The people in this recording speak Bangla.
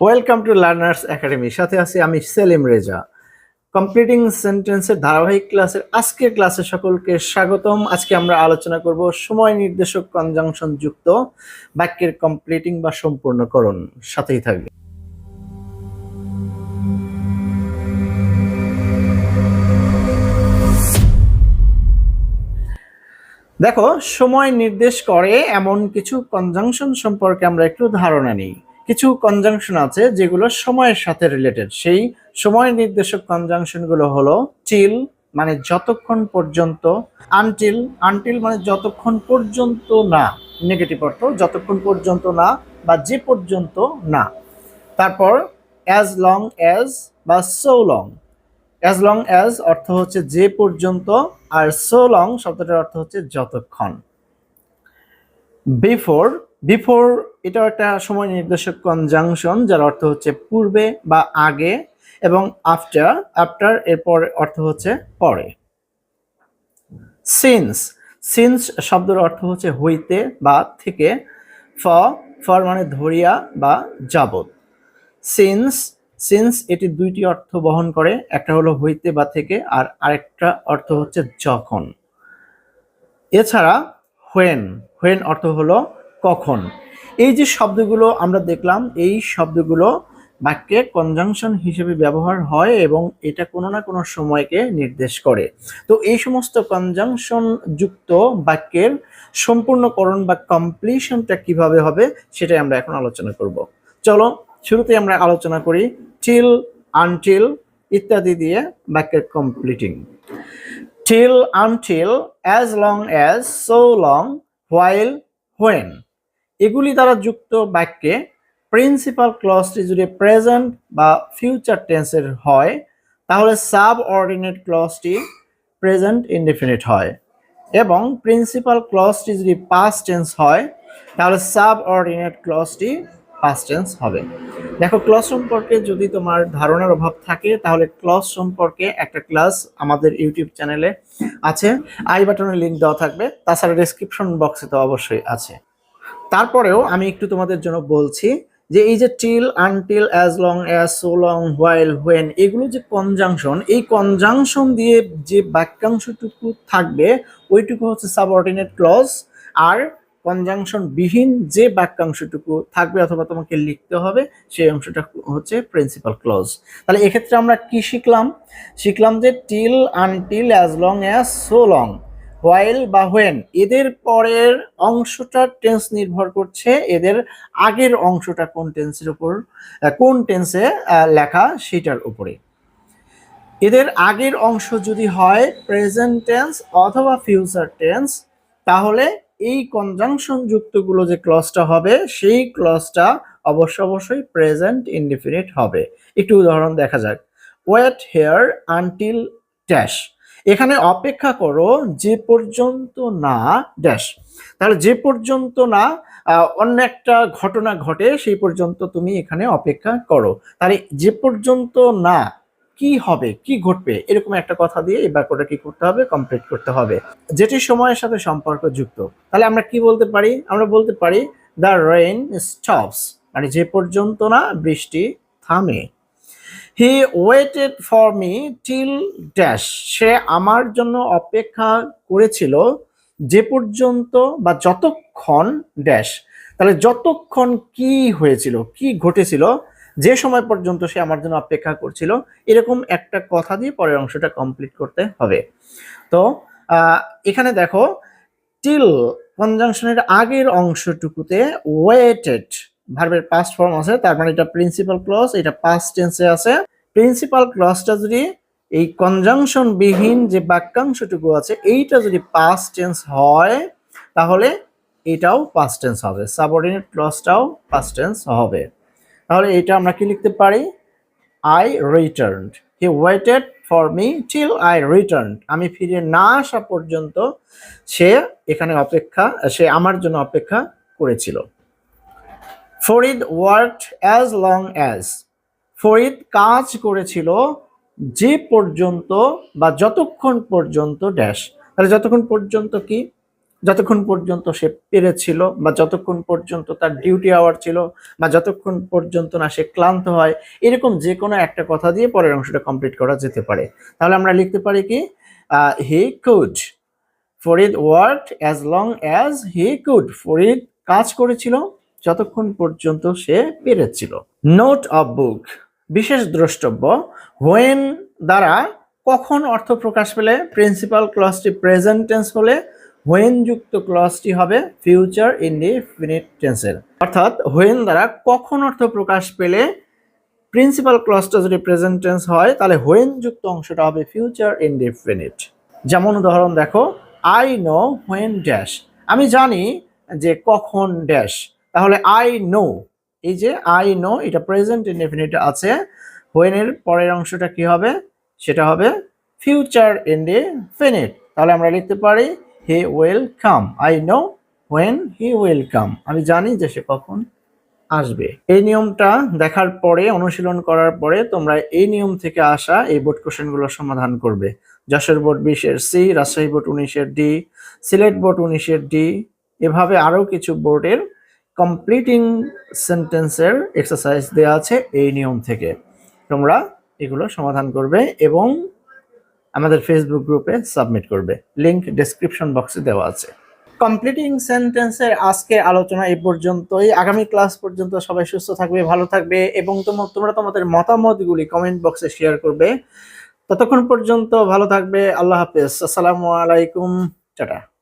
ওয়েলকাম টু লার্নার্স একাডেমি সাথে আছি আমি সেলিম রেজা। কমপ্লিটিং সেন্টেন্সের ধারাবাহিক ক্লাসের আজকের ক্লাসে সকলকে স্বাগতম। আজকে আমরা আলোচনা করব সময় নির্দেশক কনজাংশন যুক্ত বাক্যের কমপ্লিটিং বা সম্পূর্ণকরণ। সাথেই থাকবে। দেখো, সময় নির্দেশ করে এমন কিছু কনজাংশন সম্পর্কে আমরা একটু ধারণা নিই। কিছু কনজাংশন আছে যেগুলো সময়ের সাথে রিলেটেড সেই সময় নির্দেশক কনজাংশনগুলো হলো টিল মানে যতক্ষণ পর্যন্ত আনটিল আনটিল মানে যতক্ষণ পর্যন্ত না নেগেটিভ অর্থ যতক্ষণ পর্যন্ত না বা যে পর্যন্ত না। তারপর অ্যাজ লং অ্যাজ বা so long as long as অর্থ হচ্ছে যে পর্যন্ত আর সো লং শব্দটার অর্থ হচ্ছে যতক্ষণ। বিফোর বিফোর এটাও একটা সময় নির্দেশক কনজাংশন যার অর্থ হচ্ছে পূর্বে বা আগে, এবং আফটার আফটার এরপর অর্থ হচ্ছে পরে। সিন্স সিন্স শব্দের অর্থ হচ্ছে হইতে বা থেকে ফ ফর মানে ধরিয়া বা যাবত সিন্স সিন্স এটি দুইটি অর্থ বহন করে, একটা হলো হইতে বা থেকে, আর আরেকটা অর্থ হচ্ছে যখন। এছাড়া হোয়েন হোয়েন অর্থ হলো কখন? এই যে শব্দগুলো আমরা দেখলাম, এই শব্দগুলো বাক্যে কনজাংশন হিসেবে ব্যবহার হয় এবং এটা কোনো না কোনো সময়কে নির্দেশ করে। তো এই সমস্ত কনজাংশন যুক্ত বাক্যের সম্পূর্ণকরণ বা কমপ্লিশনটা কীভাবে হবে সেটাই আমরা এখন আলোচনা করব। চলো শুরুতে আমরা আলোচনা করি টিল আনটিল ইত্যাদি দিয়ে বাক্যের completing till, until, as long as, so long, while, when এগুলি দ্বারা যুক্ত বাক্যে প্রিন্সিপাল ক্লজটি যদি প্রেজেন্ট বা ফিউচার টেন্সের হয়, তাহলে সাব অর্ডিনেট ক্লজটি প্রেজেন্ট ইনডিফিনিট হয়। এবং প্রিন্সিপাল ক্লজটি যদি পাস্ট টেন্স হয়, তাহলে সাব অর্ডিনেট ক্লজটি পাস্ট টেন্স হবে। দেখো ক্লজ সম্পর্কে যদি তোমার ধারণার অভাব থাকে, তাহলে ক্লজ সম্পর্কে একটা ক্লাস আমাদের ইউটিউব চ্যানেলে আছে। আই বাটনের লিঙ্ক দেওয়া থাকবে। তাছাড়া ডেসক্রিপশন বক্সে তো অবশ্যই আছে। তারপরেও আমি একটু তোমাদের জন্য বলছি যে এই যে till until as long as so long while when এগুলো যে কনজাংশন এই কনজাংশন দিয়ে যে বাক্যাংশটুকু থাকবে, ওইটুকু হচ্ছে সাবঅর্ডিনেট ক্লজ আর কনজাংশন বিহীন যে বাক্যাংশটুকু থাকবে অথবা তোমাকে লিখতে হবে, সেই অংশটা হচ্ছে প্রিন্সিপাল ক্লজ তাহলে এক্ষেত্রে আমরা কি শিখলাম? শিখলাম যে till until as long as so long while বা হোয়েন, এদের পরের অংশটা টেন্স নির্ভর করছে, এদের আগের অংশটা কোন টেন্সের উপর কোন টেন্সে লেখা সেটার উপরে। এদের আগের অংশ যদি হয় প্রেজেন্ট টেন্স অথবা ফিউচার টেন্স, তাহলে এই কনজাংশন যুক্তগুলো যে ক্লসটা হবে, সেই ক্লসটা অবশ্য অবশ্যই প্রেজেন্ট ইনডিফিনিট হবে। একটু উদাহরণ দেখা যাক। Wait here until dash. এখানে অপেক্ষা করো যে পর্যন্ত না ড্যাশ তাহলে যে পর্যন্ত না অন্য একটা ঘটনা ঘটে, সেই পর্যন্ত তুমি এখানে অপেক্ষা করো। তাহলে যে পর্যন্ত না, কি হবে, কি ঘটবে, এরকম একটা কথা দিয়ে এই বাক্যটা কি করতে হবে কমপ্লিট করতে হবে। যেটি সময়ের সাথে সম্পর্ক যুক্ত। তাহলে আমরা কি বলতে পারি? আমরা বলতে পারি দ্য রেইন স্টপস মানে যে পর্যন্ত না, বৃষ্টি থামে। He waited for me till dash সে আমার জন্য অপেক্ষা করেছিল যে পর্যন্ত বা যতক্ষণ ড্যাশ তাহলে যতক্ষণ কি হয়েছিল, কি ঘটেছিল, যে সময় পর্যন্ত সে আমার জন্য অপেক্ষা করছিল, এরকম একটা কথা দিয়ে পরের অংশটা কমপ্লিট করতে হবে। তো এখানে দেখো টিল কনজাংশনের আগের অংশটুকুতে ওয়েটেড ভার্বের পাস্ট ফর্ম আছে, তার মানে এটা প্রিন্সিপাল ক্লজ এটা পাস্ট টেন্সে আছে। প্রিন্সিপাল ক্লজটা যদি এই কনজাংশন বিহীন যে বাক্যাংশটুকু আছে, এইটা যদি পাস্ট টেন্স হয়, তাহলে এটাও পাস্ট টেন্স হবে। সাবঅর্ডিনেট ক্লজটাও পাস্ট টেন্স হবে। তাহলে এটা আমরা কি লিখতে পারি? I returned he waited for me till I return আমি ফিরে না আসা পর্যন্ত সে এখানে অপেক্ষা, সে আমার জন্য অপেক্ষা করেছিল। Farid worked as long as Farid কাজ করেছিল যে পর্যন্ত বা যতক্ষণ পর্যন্ত ড্যাশ তাহলে যতক্ষণ পর্যন্ত কি? যতক্ষণ পর্যন্ত সে পেরেছিল বা যতক্ষণ পর্যন্ত তার ডিউটি আওয়ার ছিল বা যতক্ষণ পর্যন্ত না সে ক্লান্ত হয়, এরকম যে কোনো একটা কথা দিয়ে পরের অংশটা কমপ্লিট করা যেতে পারে। তাহলে আমরা লিখতে পারি কি? He could Farid work as long as he could Farid কাজ করেছিল যতক্ষণ পর্যন্ত সে পেরেছিল। নোট অফ বুক বিশেষ দ্রষ্টব্য হোয়েন দ্বারা কখন অর্থ প্রকাশ পেলে প্রিন্সিপাল ক্লসটি প্রেজেন্ট টেন্স হলে হোয়েন যুক্ত ক্লসটি হবে ফিউচার ইন ইনডিফিনিট টেন্সের অর্থাৎ হোয়েন দ্বারা কখন অর্থ প্রকাশ পেলে প্রিন্সিপাল ক্লসটা যদি প্রেজেন্ট টেন্স হয়, তাহলে হোয়েন যুক্ত অংশটা হবে ফিউচার ইন ইনডিফিনিট যেমন উদাহরণ দেখো আই নো হোয়েন ড্যাশ আমি জানি যে কখন ড্যাশ তাহলে আই নো এই যে আই নো এটা প্রেজেন্ট ইনডিফিনিট আছে। হোয়েনের পরের অংশটা কি হবে? সেটা হবে ফিউচার ইনডিফিনিট তাহলে আমরা লিখতে পারি he will come I know when he will come আমি জানি যে সে কখন আসবে। এই নিয়মটা দেখার পরে, অনুশীলন করার পরে তোমরা এই নিয়ম থেকে আসা এই বোর্ড কোশ্চেনগুলো সমাধান করবে। যশোর বোর্ড বিশের সি রাজশাহী বোর্ড উনিশের ডি সিলেট বোর্ড উনিশের ডি এভাবে আরও কিছু বোর্ডের কমপ্লিটিং সেন্টেন্সের এক্সারসাইজ দেওয়া আছে এই নিয়ম থেকে। তোমরা এগুলো সমাধান করবে এবং আমাদের ফেসবুক গ্রুপে সাবমিট করবে। লিংক ডেসক্রিপশন বক্সে দেওয়া আছে। কমপ্লিটিং সেন্টেন্সের আজকে আলোচনা এই পর্যন্তই। আগামী ক্লাস পর্যন্ত সবাই সুস্থ থাকবে, ভালো থাকবে এবং তোম- তোমরা তোমাদের মতামতগুলি কমেন্ট বক্সে শেয়ার করবে। ততক্ষণ পর্যন্ত ভালো থাকবে। আল্লাহ হাফেজ। আসসালামু আলাইকুম। টাটা।